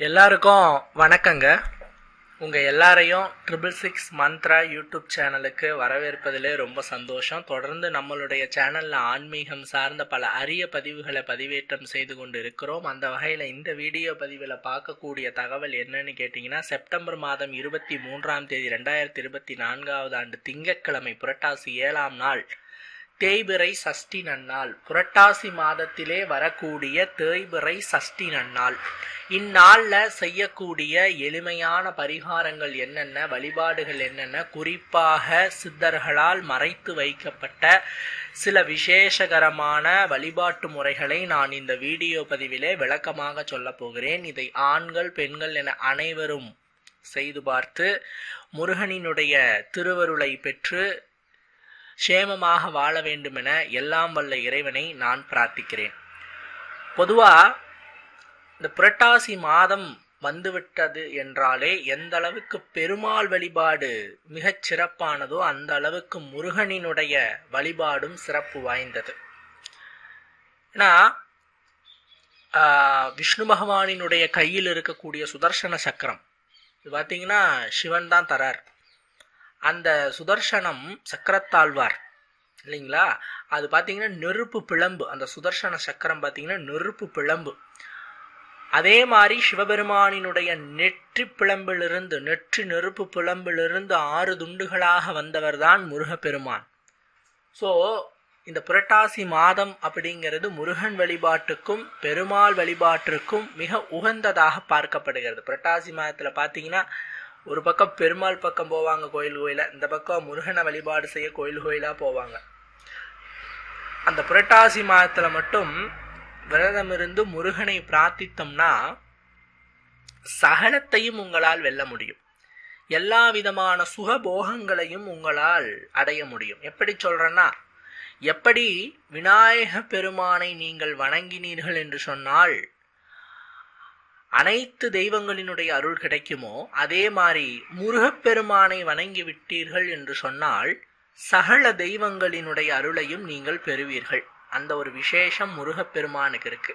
எல்லாருக்கும் வணக்கங்க. உங்கள் எல்லாரையும் ட்ரிபிள் சிக்ஸ் மந்த்ரா யூடியூப் சேனலுக்கு வரவேற்பதிலே ரொம்ப சந்தோஷம். தொடர்ந்து நம்மளுடைய சேனலில் ஆன்மீகம் சார்ந்த பல அரிய பதிவுகளை பதிவேற்றம் செய்து கொண்டு இருக்கிறோம். அந்த வகையில் இந்த வீடியோ பதிவில் பார்க்கக்கூடிய தகவல் என்னன்னு கேட்டிங்கன்னா செப்டம்பர் மாதம் இருபத்தி மூன்றாம் தேதி ரெண்டாயிரத்தி இருபத்தி நான்காவது ஆண்டு திங்கட்கிழமை புரட்டாசி ஏழாம் நாள் தேய்பிறை சஷ்டி நன்னாள் புரட்டாசி மாதத்திலே வரக்கூடிய தேய்பிறை சஷ்டி நன்னாள் இந்நாளில் செய்யக்கூடிய எளிமையான பரிகாரங்கள் என்னென்ன வழிபாடுகள் என்னென்ன குறிப்பாக சித்தர்களால் மறைத்து வைக்கப்பட்ட சில விசேஷகரமான வழிபாட்டு முறைகளை நான் இந்த வீடியோ பதிவிலே விளக்கமாக சொல்லப் போகிறேன். இதை ஆண்கள் பெண்கள் என அனைவரும் செய்து பார்த்து முருகனினுடைய திருவருளை பெற்று சேமமாக வாழ வேண்டுமென எல்லாம் வல்ல இறைவனை நான் பிரார்த்திக்கிறேன். பொதுவாக இந்த புரட்டாசி மாதம் வந்துவிட்டது என்றாலே எந்த அளவுக்கு பெருமாள் வழிபாடு மிகச் சிறப்பானதோ அந்த அளவுக்கு முருகனினுடைய வழிபாடும் சிறப்பு வாய்ந்தது. ஏன்னா விஷ்ணு பகவானினுடைய கையில் இருக்கக்கூடிய சுதர்சன சக்கரம். இது பார்த்தீங்கன்னா சிவன் தான் தரார். அந்த சுதர்சனம் சக்கரத்தாழ்வார். இல்லைங்களா? அது பார்த்தீங்கன்னா நெருப்பு பிளம்பு. அந்த சுதர்சன சக்கரம் பார்த்தீங்கன்னா நெருப்பு பிளம்பு. அதே மாதிரி சிவபெருமானினுடைய நெற்றி பிளம்பிலிருந்து நெற்றி நெருப்பு பிளம்பிலிருந்து ஆறு துண்டுகளாக வந்தவர் தான் முருகப்பெருமான். ஸோ இந்த புரட்டாசி மாதம் அப்படிங்கிறது முருகன் வழிபாட்டுக்கும் பெருமாள் வழிபாட்டிற்கும் மிக உகந்ததாக பார்க்கப்படுகிறது. புரட்டாசி மாதத்தில் பார்த்தீங்கன்னா ஒரு பக்கம் பெருமாள் பக்கம் போவாங்க கோயில் கோயில இந்த பக்கம் முருகனை வழிபாடு செய்ய கோயில் கோயிலாக போவாங்க. அந்த புரட்டாசி மாதத்தில் மட்டும் விரதம் இருந்து முருகனை பிரார்த்தித்தோம்னா சகலத்தையும் உங்களால் வெல்ல முடியும். எல்லா விதமான சுகபோகங்களையும் உங்களால் அடைய முடியும். எப்படி சொல்றேன்னா எப்படி விநாயக பெருமானை நீங்கள் வணங்கினீர்கள் என்று சொன்னால் அனைத்து தெய்வங்களினுடைய அருள் கிடைக்குமோ அதே மாதிரி முருகப்பெருமானை வணங்கி விட்டீர்கள் என்று சொன்னால் சகல தெய்வங்களினுடைய அருளையும் நீங்கள் பெறுவீர்கள். அந்த ஒரு விசேஷம் முருகப்பெருமானுக்கு இருக்கு.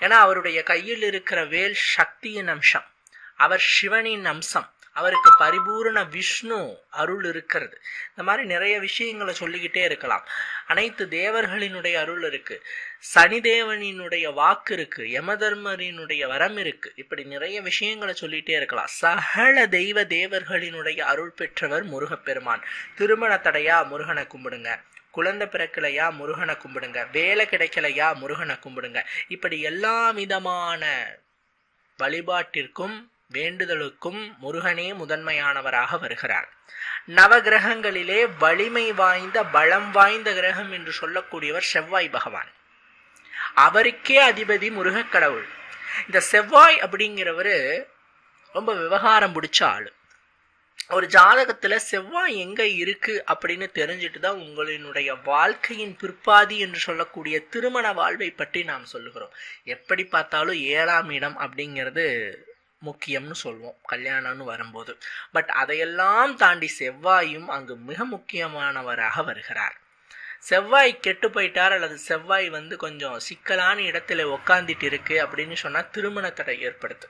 ஏன்னா அவருடைய கையில் இருக்கிற வேல் சக்தியின் அம்சம் அவர் சிவனின் அம்சம். அவருக்கு பரிபூரண விஷ்ணு அருள் இருக்கிறது. இந்த மாதிரி நிறைய விஷயங்களை சொல்லிக்கிட்டே இருக்கலாம். அனைத்து தேவர்களினுடைய அருள் இருக்கு. சனிதேவனினுடைய வாக்கு இருக்கு. யமதர்மரினுடைய வரம் இருக்கு. இப்படி நிறைய விஷயங்களை சொல்லிட்டே இருக்கலாம். சகல தெய்வ தேவர்களினுடைய அருள் பெற்றவர் முருகப்பெருமான். திருமண தடையா முருகனை கும்பிடுங்க. குழந்தை பிறக்கலையா முருகனை கும்பிடுங்க. வேலை கிடைக்கலையா முருகனை கும்பிடுங்க. இப்படி எல்லா விதமான வழிபாட்டிற்கும் வேண்டுதலுக்கும் முருகனே முதன்மையானவராக வருகிறார். நவகிரகங்களிலே வலிமை வாய்ந்த பலம் வாய்ந்த கிரகம் என்று சொல்லக்கூடியவர் செவ்வாய் பகவான். அவருக்கே அதிபதி முருகக் கடவுள். இந்த செவ்வாய் அப்படிங்கிறவரு ரொம்ப விவகாரம் பிடிச்ச ஆள். ஒரு ஜாதகத்துல செவ்வாய் எங்க இருக்கு அப்படின்னு தெரிஞ்சுட்டு தான் உங்களினுடைய வாழ்க்கையின் பிற்பாதி என்று சொல்லக்கூடிய திருமண வாழ்வை பற்றி நாம் சொல்லுகிறோம். எப்படி பார்த்தாலும் ஏழாம் இடம் அப்படிங்கிறது முக்கியம்னு சொல்லுவோம் கல்யாணம்னு வரும்போது. பட் அதையெல்லாம் தாண்டி செவ்வாயும் அங்கு மிக முக்கியமானவராக வருகிறார். செவ்வாய் கெட்டு போயிட்டார் அல்லது செவ்வாய் வந்து கொஞ்சம் சிக்கலான இடத்துல உக்காந்துட்டு இருக்கு அப்படின்னு சொன்னால் திருமண தடை ஏற்படுது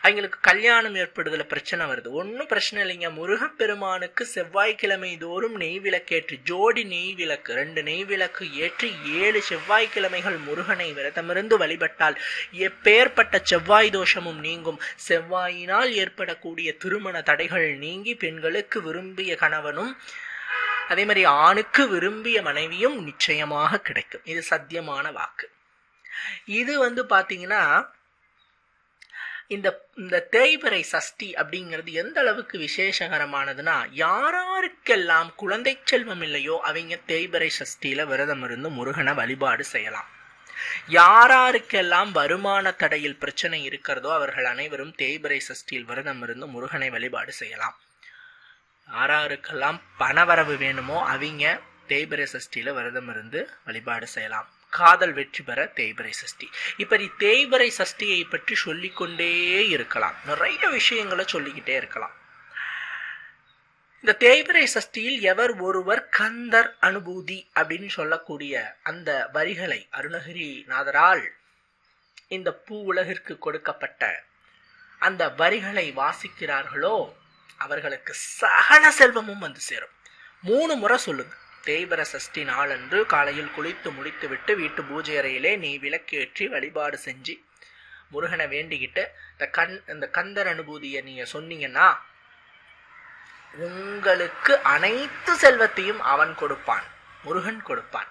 அவங்களுக்கு கல்யாணம் ஏற்படுதல பிரச்சனை வருது. ஒன்றும் பிரச்சனை இல்லைங்க. முருகப்பெருமானுக்கு செவ்வாய்க்கிழமை தோறும் நெய் விளக்கேற்றி ஜோடி நெய் விளக்கு ரெண்டு நெய் விளக்கு ஏற்றி ஏழு செவ்வாய்க்கிழமைகள் முருகனை விரதமிருந்து வழிபட்டால் எப்பேற்பட்ட செவ்வாய் தோஷமும் நீங்கும். செவ்வாயினால் ஏற்படக்கூடிய திருமண தடைகள் நீங்கி பெண்களுக்கு விரும்பிய கணவனும் அதே மாதிரி ஆணுக்கு விரும்பிய மனைவியும் நிச்சயமாக கிடைக்கும். இது சத்தியமான வாக்கு. இது வந்து பாத்தீங்கன்னா இந்த இந்த தேய்பிறை சஷ்டி அப்படிங்கிறது எந்த அளவுக்கு விசேஷகரமானதுன்னா யாராருக்கெல்லாம் குழந்தை செல்வம் இல்லையோ அவங்க தேய்பிறை சஷ்டியில் விரதம் இருந்து முருகனை வழிபாடு செய்யலாம். யாராருக்கெல்லாம் வருமான தடையில் பிரச்சனை இருக்கிறதோ அவர்கள் அனைவரும் தேய்பிறை சஷ்டியில் விரதம் இருந்து முருகனை வழிபாடு செய்யலாம். யாராருக்கெல்லாம் பணவரவு வேணுமோ அவங்க தேய்பிறை சஷ்டியில் விரதம் இருந்து வழிபாடு செய்யலாம். காதல் வெற்றி பெற தேய்பிரை சஷ்டி. இப்படி தேய்பிரை சஷ்டியை பற்றி சொல்லிக்கொண்டே இருக்கலாம். நிறைய விஷயங்களை சொல்லிக்கிட்டே இருக்கலாம். இந்த தேய்பிரை சஷ்டியில் எவர் ஒருவர் கந்தர் அனுபூதி அப்படின்னு சொல்லக்கூடிய அந்த வரிகளை அருணகிரி நாதரால் இந்த பூ உலகிற்கு கொடுக்கப்பட்ட அந்த வரிகளை வாசிக்கிறார்களோ அவர்களுக்கு சகல செல்வமும் வந்து சேரும். மூணு முறை சொல்லுங்க. தேய்பர சஷ்டி நாளன்று காலையில் குளித்து முடித்துவிட்டு வீட்டு பூஜை அறையிலே நீ விளக்கேற்றி வழிபாடு செஞ்சு முருகனை வேண்டிக்கிட்டு இந்த கண் இந்த கந்தர் அனுபூதியை நீங்கள் சொன்னீங்கன்னா உங்களுக்கு அனைத்து செல்வத்தையும் அவன் கொடுப்பான் முருகன் கொடுப்பான்.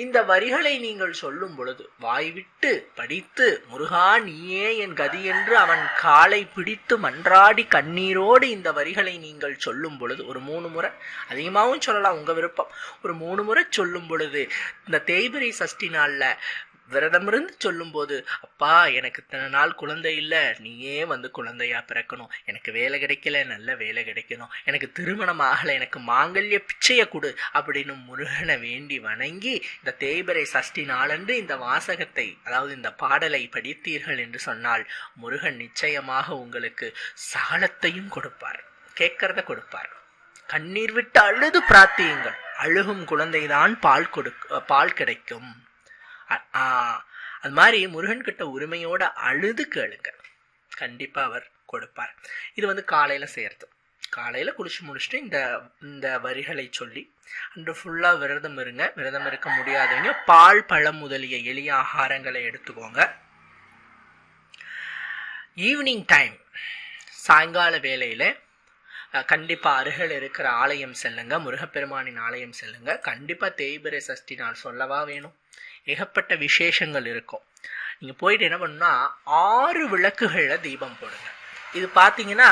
இந்த வரிகளை நீங்கள் சொல்லும் பொழுது வாய்விட்டு படித்து முருகா நீயே என் கதி என்று அவன் காலை பிடித்து மன்றாடி கண்ணீரோடு இந்த வரிகளை நீங்கள் சொல்லும் பொழுது ஒரு மூணு முறை அதிகமாகவும் சொல்லலாம் உங்க விருப்பம் ஒரு மூணு முறை சொல்லும் பொழுது இந்த தேய்பிரை சஷ்டி நாளில் விரதமிருந்து சொல்லும்போது அப்பா எனக்கு இத்தனை நாள் குழந்தை இல்லை. நீயே வந்து குழந்தையா பிறக்கணும். எனக்கு வேலை கிடைக்கல. நல்ல வேலை கிடைக்கணும். எனக்கு திருமணம் ஆகலை. எனக்கு மாங்கல்ய பிச்சையை கொடு. அப்படின்னு முருகனை வேண்டி வணங்கி இந்த தேய்பிரை சஷ்டி நாளன்று இந்த வாசகத்தை அதாவது இந்த பாடலை படித்தீர்கள் என்று சொன்னால் முருகன் நிச்சயமாக உங்களுக்கு சகலத்தையும் கொடுப்பார். கேட்கறத கொடுப்பார். கண்ணீர் விட்டு அழுது பிரார்த்தியுங்கள். அழுகும் குழந்தைதான் பால் கொடுக்க பால் கிடைக்கும். அது மாதிரி முருகன் கிட்ட உரிமையோட அழுது கேளுங்க. கண்டிப்பா அவர் கொடுப்பார். இது வந்து காலையில செய்யறது காலையில குளிச்சு முடிச்சுட்டு இந்த இந்த வரிகளை சொல்லி அன்று ஃபுல்லா விரதம் இருங்க. விரதம் இருக்க முடியாதவங்க பால் பழம் முதலிய எளிய ஆகாரங்களை எடுத்துக்கோங்க. ஈவினிங் டைம் சாயங்கால வேலையில் கண்டிப்பாக அருகில் இருக்கிற ஆலயம் செல்லுங்க. முருகப்பெருமானின் ஆலயம் செல்லுங்க. கண்டிப்பாக தேய்பிரை சஷ்டி நாள் சொல்லவா வேணும்? ஏகப்பட்ட விசேஷங்கள் இருக்கும். நீங்கள் போயிட்டு என்ன பண்ணுன்னா ஆறு விளக்குகளில் தீபம் போடுங்க. இது பார்த்தீங்கன்னா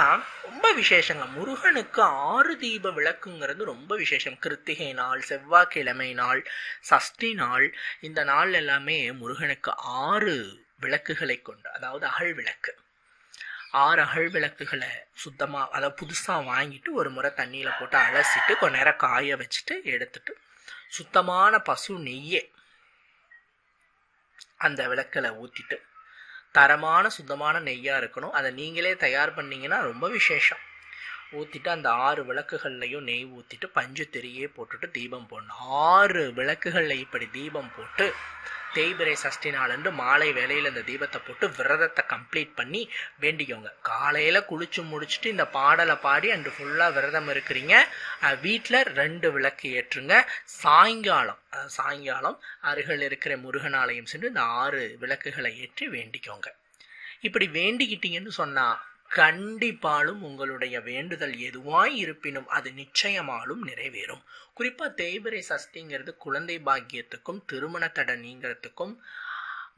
ரொம்ப விசேஷங்க. முருகனுக்கு ஆறு தீப விளக்குங்கிறது ரொம்ப விசேஷம். கிருத்திகை நாள் செவ்வாய்க்கிழமை நாள் சஷ்டி நாள் இந்த நாள் எல்லாமே முருகனுக்கு ஆறு விளக்குகளை கொண்டு அதாவது அகல் விளக்கு. ஆறு அகல் விளக்குகளை சுத்தமாக அதாவது புதுசாக வாங்கிட்டு ஒரு முறை தண்ணியில் போட்டு அலசிட்டு கொஞ்ச நேரம் காய வச்சுட்டு எடுத்துட்டு சுத்தமான பசு நெய்யே அந்த விளக்கில் ஊற்றிட்டு தரமான சுத்தமான நெய்யாக இருக்கணும். அதை நீங்களே தயார் பண்ணிங்கன்னா ரொம்ப விசேஷம். ஊற்றிட்டு அந்த ஆறு விளக்குகள்லையும் நெய் ஊற்றிட்டு பஞ்சு திரியே போட்டுட்டு தீபம் போடணும். ஆறு விளக்குகளில் இப்படி தீபம் போட்டு தேய்பிரை சஷ்டி நாளன்று மாலை வேலையில் இந்த தீபத்தை போட்டு விரதத்தை கம்ப்ளீட் பண்ணி வேண்டிக்கோங்க. காலையில் குளிச்சு முடிச்சுட்டு இந்த பாடலை பாடி அன்று ஃபுல்லாக விரதம் இருக்கிறீங்க. வீட்டில் ரெண்டு விளக்கு ஏற்றுங்க. சாயங்காலம் சாயங்காலம் அருகில் இருக்கிற முருகன் ஆலயம் சென்று இந்த ஆறு விளக்குகளை ஏற்றி வேண்டிக்கோங்க. இப்படி வேண்டிக்கிட்டீங்கன்னு சொன்னால் கண்டிப்பாலும் உங்களுடைய வேண்டுதல் எதுவாய் இருப்பினும் அது நிச்சயமாலும் நிறைவேறும். குறிப்பா தேய்பிரை சஷ்டிங்கிறது குழந்தை பாக்கியத்துக்கும் திருமண தடை நீங்கிறதுக்கும்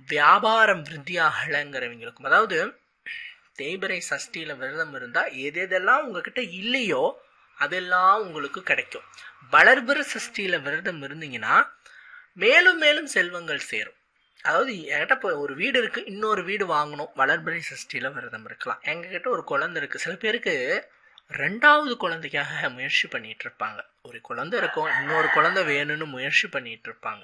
வியாபாரம் விருத்தியாகலங்கிறவங்களுக்கும். அதாவது தேய்பிரை சஷ்டியில விரதம் இருந்தா எது எதெல்லாம் உங்ககிட்ட இல்லையோ அதெல்லாம் உங்களுக்கு கிடைக்கும். வளர்பிற சஷ்டியில விரதம் இருந்தீங்கன்னா மேலும் மேலும் செல்வங்கள் சேரும். அதாவது என்கிட்ட இப்போ ஒரு வீடு இருக்குது இன்னொரு வீடு வாங்கணும். வளர்பிறை சஷ்டியில் விரதம் இருக்கலாம். எங்ககிட்ட ஒரு குழந்தை இருக்குது சில பேருக்கு ரெண்டாவது குழந்தைக்காக முயற்சி பண்ணிகிட்டு இருப்பாங்க. ஒரு குழந்தை இருக்கும் இன்னொரு குழந்தை வேணும்னு முயற்சி பண்ணிகிட்டு இருப்பாங்க.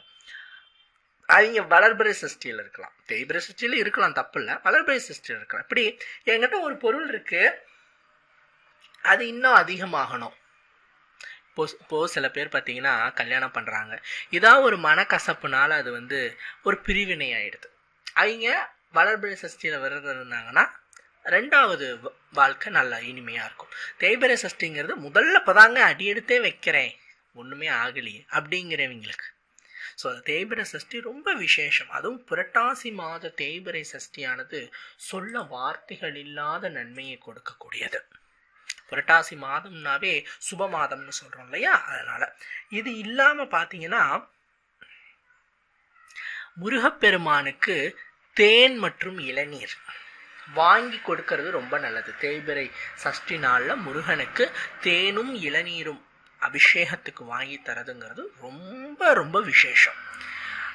அவங்க வளர்பிறை சஷ்டியில் இருக்கலாம். தேய்பிறை சஷ்டியில் இருக்கலாம் தப்பு இல்லை வளர்பிறை சஷ்டியில் இருக்கலாம். இப்படி என்கிட்ட ஒரு பொருள் இருக்குது அது இன்னும் அதிகமாகணும். இப்போ இப்போ சில பேர் பார்த்தீங்கன்னா கல்யாணம் பண்ணுறாங்க இதான் ஒரு மனக்கசப்புனால அது வந்து ஒரு பிரிவினை ஆகிடுது அவங்க வளர்பிறை சஷ்டியில் விரதம் இருந்தாங்கன்னா ரெண்டாவது வாழ்க்கை நல்லா இனிமையாக இருக்கும். தேய்பிறை சஷ்டிங்கிறது முதல்ல இப்போதாங்க அடி எடுத்தே வைக்கிறேன். ஒன்றுமே ஆகலையே அப்படிங்கிறவங்களுக்கு. ஸோ அந்த தேய்பிறை சஷ்டி ரொம்ப விசேஷம். அதுவும் புரட்டாசி மாத தேய்பிறை சஷ்டியானது சொல்ல வார்த்தைகள் இல்லாத நன்மையை கொடுக்கக்கூடியது. புரட்டாசி மாதம்னாவே சுப மாதம்னு சொல்கிறோம் இல்லையா? அதனால் இது இல்லாமல் பார்த்தீங்கன்னா முருகப்பெருமானுக்கு தேன் மற்றும் இளநீர் வாங்கி கொடுக்கறது ரொம்ப நல்லது. தேய்பிரை சஷ்டி நாளில் முருகனுக்கு தேனும் இளநீரும் அபிஷேகத்துக்கு வாங்கி தரதுங்கிறது ரொம்ப ரொம்ப விசேஷம்.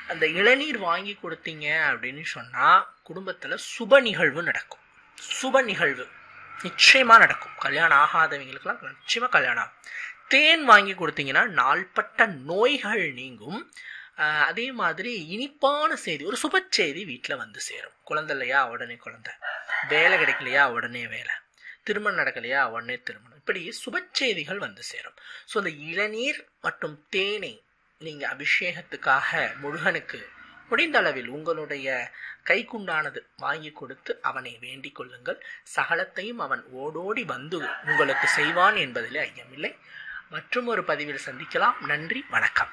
அந்த இளநீர் வாங்கி கொடுத்தீங்க அப்படின்னு சொன்னால் குடும்பத்தில் சுப நிகழ்வு நடக்கும். சுப நிகழ்வு. நிச்சயமாக நடக்கும். கல்யாணம் ஆகாதவங்களுக்குலாம் நிச்சயமாக கல்யாணம் ஆகும். தேன் வாங்கி கொடுத்தீங்கன்னா நாள்பட்ட நோய்கள் நீங்கும். அதே மாதிரி இனிப்பான செய்தி ஒரு சுப செய்தி வீட்டில் வந்து சேரும். குழந்தை இல்லையா உடனே குழந்தை. வேலை கிடைக்கலையா உடனே வேலை. திருமணம் நடக்கலையா உடனே திருமணம். இப்படி சுப செய்திகள் வந்து சேரும். ஸோ அந்த இளநீர் மற்றும் தேனை நீங்கள் அபிஷேகத்துக்காக முருகனுக்கு முடிந்த அளவில் உங்களுடைய கைக்குண்டானது வாங்கி கொடுத்து அவனை வேண்டிக் கொள்ளுங்கள். சகலத்தையும் அவன் ஓடோடி வந்து உங்களுக்கு செய்வான் என்பதிலே ஐயமில்லை. மற்றும் ஒரு பதிவில் சந்திக்கலாம். நன்றி. வணக்கம்.